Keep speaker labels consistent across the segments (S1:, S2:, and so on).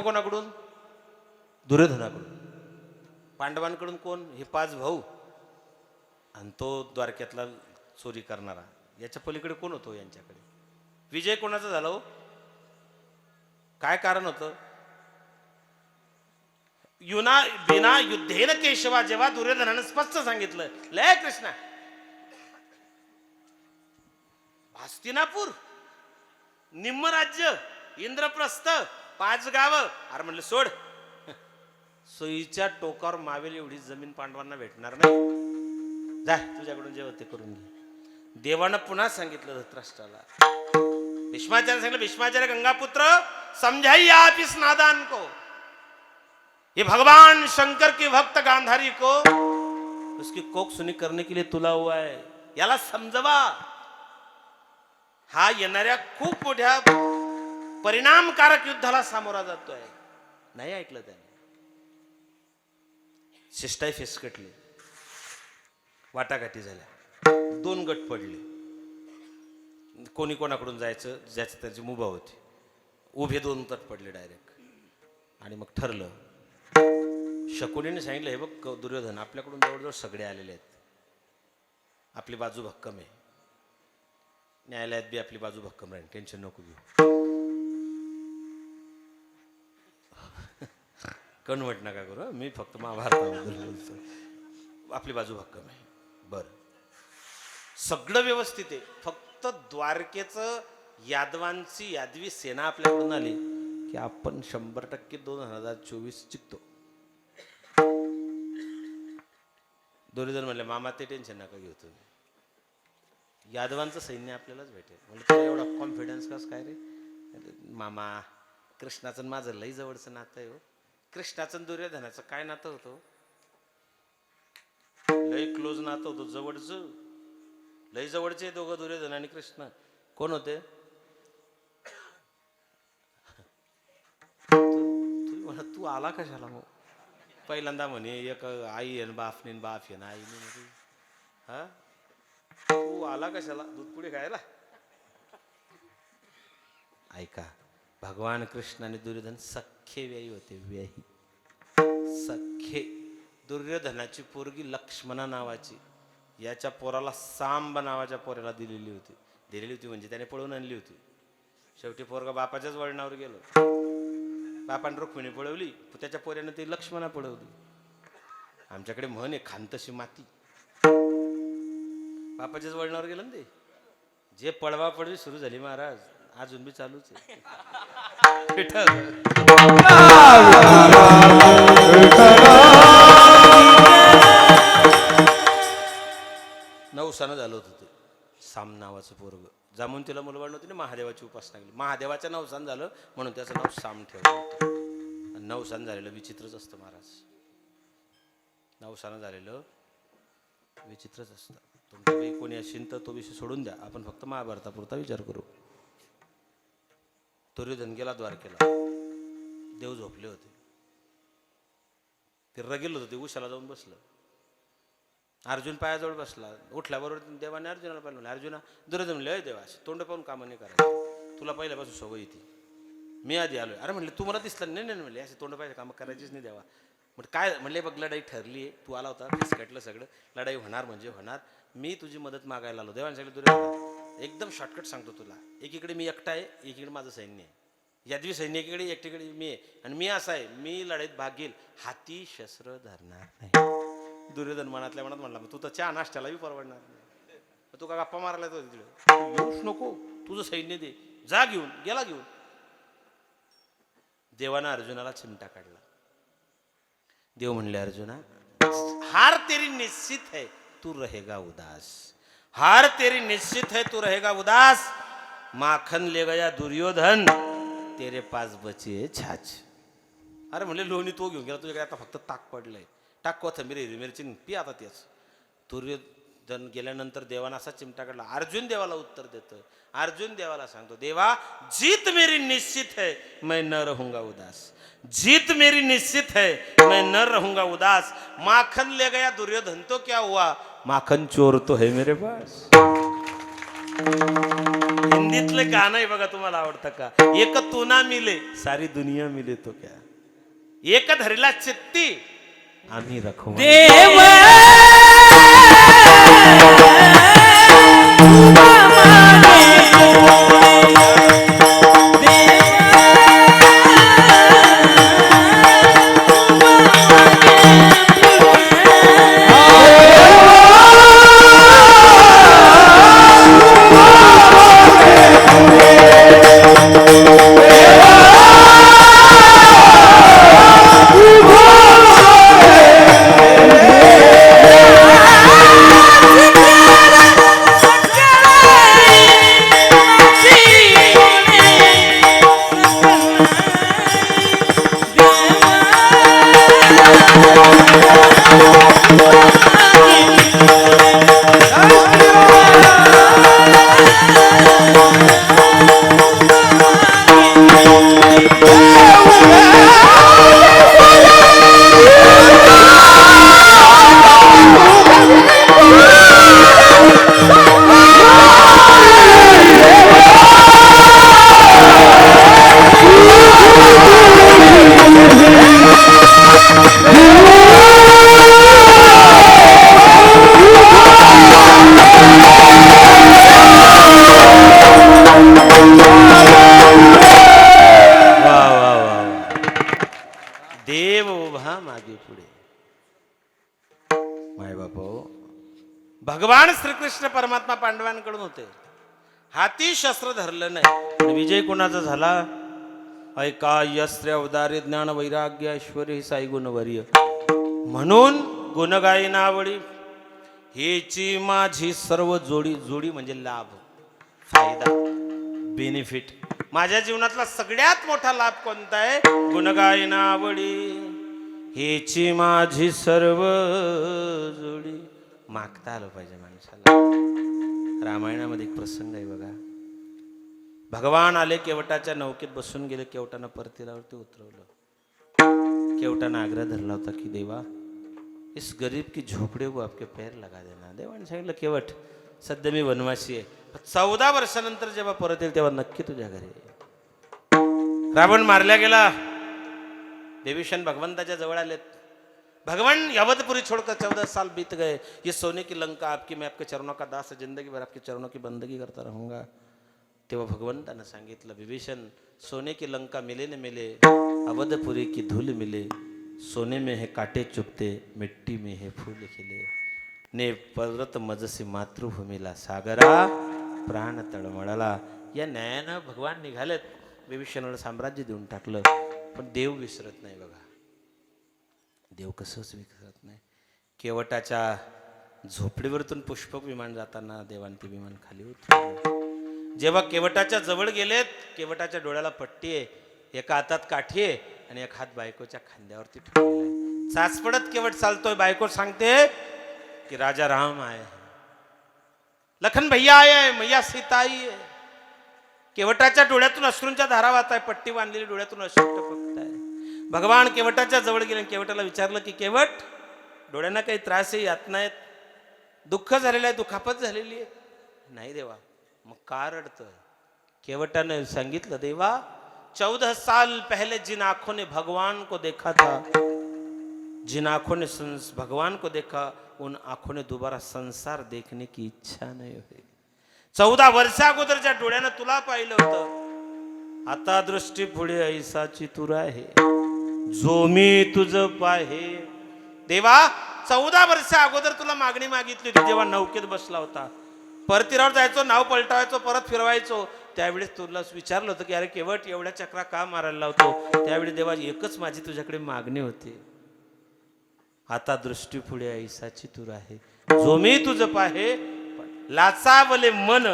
S1: कोणाकडून? दुर्योधनाकडून. पांडवांकडून कोण? हे पाच भाऊ. आणि तो द्वारक्यातला चोरी करणारा. याच्या पलीकडे कोण होतो यांच्याकडे? विजय कोणाचा झाला हो? काय कारण होतं? युना बिना युद्धेन केशवा जेव्हा दुर्योधनानं स्पष्ट सांगितलं लय कृष्णा. हस्तिनापूर निम्म राज्य इंद्रप्रस्थ पाच गाव. अरे म्हणलं सोड. सोयीच्या टोकावर मावेल एवढी जमीन पांडवांना भेटणार नाही. जा तुझ्याकडून जे होते करून घे. देवानं पुन्हा सांगितलं धृतराष्ट्राला. भीष्माचार्य सांगितलं भीष्माचार्य गंगापुत्र समझाई आप इस नादान को. ये भगवान शंकर के भक्त गांधारी को. उसकी कोक सुनी करने के लिए तुला हुआ है। याला समजवा हा येणाऱ्या खूप मोठ्या परिणामकारक युद्धाला सामोरा जातोय. नाही ऐकलं त्याने. शिष्टाई फिसकटली. वाटाघाटी झाल्या. दोन गट पडले. कोणी कोणाकडून जायचं ज्याची त्याची मुभा होती. उभे दोन तट पडले डायरेक्ट आणि मग ठरलं. शकुनीने सांगितलं हे बघ दुर्योधन आपल्याकडून जवळजवळ सगळे आलेले आहेत. आपली बाजू भक्कम आहे. न्यायालयात बी आपली बाजू भक्कम राहील. टेन्शन नको घेऊ. कन्वर्ट नका करू मी फक्त महाभारताबद्दल बोलतो आपली बाजू भक्कम आहे. बरं. सगळं व्यवस्थित आहे. फक्त द्वारकेचं यादवांची यादवी सेना आपल्याकडून आली की आपण शंभर टक्के दोन हजार चोवीस जिंकतो. दोन्ही जण म्हणले मामा ते टेन्शन नका घेऊ तुम्ही. यादवांचं सैन्य आपल्यालाच भेटेल. म्हणजे तुला एवढा कॉन्फिडन्स कस काय रे? मामा कृष्णाचं माझं लई जवळचं नातं आहे हो. कृष्णाचं दुर्योधनाचं. काय नातं होतं? लय क्लोज नातं होतं. जवळचं. लय जवळचे दोघं दुर्योधन आणि कृष्ण. कोण होते? तू तू म्हणा तू आला कशाला मग? पहिल्यांदा म्हणे एक आई येन बाप नेन बाप येन आई म्हणे. हा? तू आला कशाला? दूध पुढे खायला? ऐका भगवान कृष्ण आणि दुर्योधन सख्खे व्यायी होते व्याही सख्खे दुर्योधनाची पोरगी लक्ष्मणा नावाची याच्या पोराला सांब नावाच्या पोराला दिलेली होती. दिलेली होती म्हणजे त्याने पळवून आणली होती. शेवटी पोरगा बापाच्याच वळणावर गेलो. बापाने रुक्मिणी पळवली त्याच्या पोऱ्यानं ती लक्ष्मणा पळवली. आमच्याकडे म्हण आहे खांतशी माती. बापाच्याच वळणावर गेलं ना ते? जे पळवा पळवी सुरू झाली महाराज अजून बी चालूच आहे. साम नावाचं पोरग. जामून तिला मुलबाड नव्हती ना महादेवाची उपासना केली. महादेवाच्या नवसान झालं म्हणून त्याचं नाव साम ठेवलं होतं. आणि नवसान झालेलं विचित्रच असतं महाराज. नवसानं झालेलं विचित्रच असतं. तुमच्यापैकी कोणी असेल तर तो विषय सोडून द्या. आपण फक्त महाभारतापुरता विचार करू. दुर्योधन गेला द्वारकेला. देव झोपले होते. ते रगेल होतं ते उशाला जाऊन बसलं. अर्जुन पायाजवळ बसला. उठल्याबरोबर देवाने अर्जुनाला पाहिलं. म्हणलं, अर्जुना दुर्योधन म्हणले देवा तोंड पाहून कामं नाही करायचं. तुला पहिल्यापासून सवय येते मी आधी आलोय. अरे म्हणले मला दिसलं नाही नाही म्हणले असे तोंड पाहिजे कामं करायचीच नाही देवा. म्हटलं काय? म्हणले बघ लढाई ठरली आहे. तू आला होता फिसकटलं सगळं. लढाई होणार म्हणजे होणार. मी तुझी मदत मागायला आलो. देवाने सगळं दुर्योधन एकदम शॉर्टकट सांगतो तुला. एकीकडे मी एकटा आहे एकीकडे माझं सैन्य आहे. यादवी सैन्य एकीकडे एकटीकडे मी आहे. आणि मी असा आहे. मी लढाईत भाग घेईल. हाती शस्त्र धरणार नाही. दुर्योधन मनातल्या मनात म्हणला मग तू तर चहा नाश्त्याला बी परवडणार नाही. तू का गप्पा मारायला तो तिकडे? येऊच नको तुझं सैन्य दे. जा घेऊन गेला घेऊन. देवानं अर्जुनाला चिमटा काढला. देव म्हणले अर्जुना हार तेरी निश्चित है तू रहेगा उदास. हार तेरी निश्चित है तू रहेगा उदास. माखन ले गया दुर्योधन तेरे पास बचे छाछ. अरे म्हणले लोणी तो घेऊन गेला तुझ्याकडे आता फक्त ताक पडलंय. टाक कोथंबीर हिरवी मिरची पी आता तेच. दुर्योधन गेल्यानंतर देवानं असा चिमटा काढला अर्जुन देवाला उत्तर देतो अर्जुन देवाला सांगतो देवा जीत मेरी निश्चित है मैं न रहूंगा उदास. जीत मेरी निश्चित है मैं न रहूंगा उदास. माखन ले गया दुर्योधन तो क्या हुआ? माखन चोर तो है मेरे पास. हिंदीतलं गाणं आहे बघा तुम्हाला आवडतं का? एक तुना मिले सारी दुनिया मिले तो क्या? एक धरला चित्ती আমি রাখো দেওয়া उभा मागे पुढे. माय बाप. भगवान श्रीकृष्ण परमात्मा पांडवांकडून होते. हाती शस्त्र धरलं नाही. विजय कोणाचा झाला? ऐका यस्त्र अवदारी ज्ञान वैराग्य ऐश्वर ही साई गुणवर्य. म्हणून गुणगायनावळी हेची माझी सर्व जोडी जोडी म्हणजे लाभ फायदा बेनिफिट माझ्या जीवनातला सगळ्यात मोठा लाभ कोणता आहे? गुणगायनावळी हेची माझी सर्व जोडी. मागता आलं पाहिजे माणसाला. रामायणामध्ये एक प्रसंग आहे बघा. भगवान आले केवटाच्या नौकेत बसून गेले केवटानं परतीलावरती उतरवलं. केवटानं आग्रह धरला होता की देवा इस गरीब की झोपड़े को आपके पैर लगा देना. देवाने सांगितलं केवट सध्या मी वनवासी आहे. चौदा वर्षानंतर जेव्हा परत येईल तेव्हा नक्की तुझ्या घरी रावण मारल्या गेला. विभीषण भगवंताच्या जवळ आलेत. भगवान यावतपुरी छोड़कर चौदह साल बीत गए. ये सोने की लंका आपकी मैं आपके चरणों का दास जिंदगी भर आपके चरणों की बंदगी करता रहूंगा. तेव्हा भगवंतानं सांगितलं विभीषण सोने की लंका मिले न मिले अवधपुरी की धूल मिले. सोने में है काटे चुपते मिट्टी में है फूल खिले. ने पर्वत मजसी मातृभूमीला सागरा प्राण तळमळाला. या न्यायानं भगवान निघालेत. विभीषणाला साम्राज्य देऊन टाकलं. पण देव विसरत नाही बघा. देव कसंच विसरत नाही. केवटाच्या झोपडीवरतून पुष्पक विमान जाताना देवांती विमान खाली होत जेव्हा केवटाच्या जवळ गेलेत केवटाच्या डोळ्याला पट्टी आहे एका हातात काठी आहे आणि एक हात बायकोच्या खांद्यावरती ठेवलेला चाचपडत केवट चालतोय बायको सांगते की राजा राम आहे. लखन भैया आय मैया सीता आई केवटाच्या डोळ्यातून अश्रूंच्या धारा वाहत आहे पट्टी बांधलेली डोळ्यातून अश्रू टपकत आहे भगवान केवटाच्या जवळ गेले आणि केवटाला विचारलं की केवट डोळ्यांना काही त्रास आहे यातना आहेत? दुःख झालेलं आहे दुखापत झालेली आहे? नाही देवा मग का रडतोय? केवटाने सांगितलं देवा चौदह साल पहले जिन आंखों ने भगवान को देखा था. जिन आंखों ने संस- भगवान को देखा उन आंखों ने दोबारा संसार देखने की इच्छा नहीं हुई. चौदा वर्षा अगोदरच्या डोळ्यानं तुला पाहिलं होतं. आता दृष्टी पुढे ऐसाची तुरा आहे. जो मी तुझ पाहे. देवा चौदा वर्षा अगोदर तुला मागणी मागितली होती जेव्हा नौकेत बसला होता. परतीरावर जायचो नाव पलटावायचो परत फिरवायचो. त्यावेळेस तुला विचारलं होतं की अरे केवट एवढ्या चक्रा का मारायला लावतो? त्यावेळी देवा एकच माझी तुझ्याकडे मागणी होती. आता दृष्टी पुढे ऐसाची तूर आहे. जो मी तुझ पाहे लाचावले मन.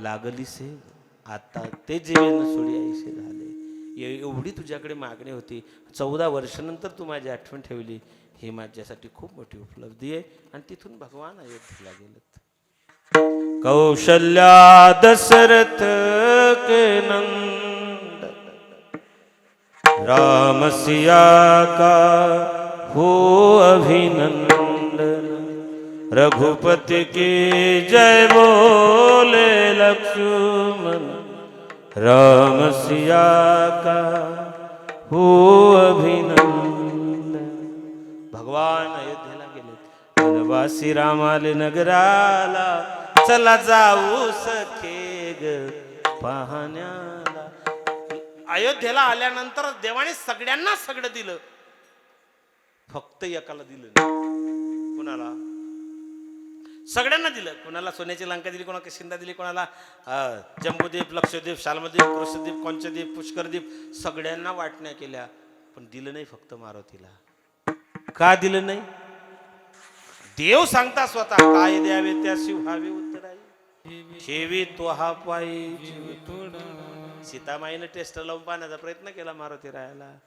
S1: लागलीसे आता ते जीवन सोडी झाले एवढी तुझ्याकडे मागणी होती. चौदा वर्षानंतर तू माझी आठवण ठेवली. ही माझ्यासाठी खूप मोठी उपलब्धी आहे. आणि तिथून भगवान अयोध्येला गेलेत. कौशल्या दशरथ नंद. रामसिया का हो अभिनंदन. रघुपति की जय बोले लक्ष्मण। राम सिया का हो अभिनंदन। भगवान अयोध्येला गेले वनवासी रामाले नगराला। चला जाऊ सखे ग पाहण्याला। अयोध्येला आल्यानंतर देवाने सगळ्यांना सगळं दिलं. फक्त एकाला दिलं कुणाला? सगळ्यांना दिलं. कोणाला सोन्याची लंका दिली कोणाला किशिंदा दिली कोणाला अं, जम्बूद्वीप लक्षद्वीप शालमद्वीप कृष्णद्वीप कंचद्वीप पुष्करद्वीप सगळ्यांना वाटण्या केल्या. पण दिलं नाही फक्त मारुतीला. का दिलं नाही? देव सांगता स्वतः काय द्यावे त्या व्हावे उत्तराई? ठेवी तो हा पायी. सीतामाईनं टेस्ट लावून पाहण्याचा प्रयत्न केला मारुती रायाला.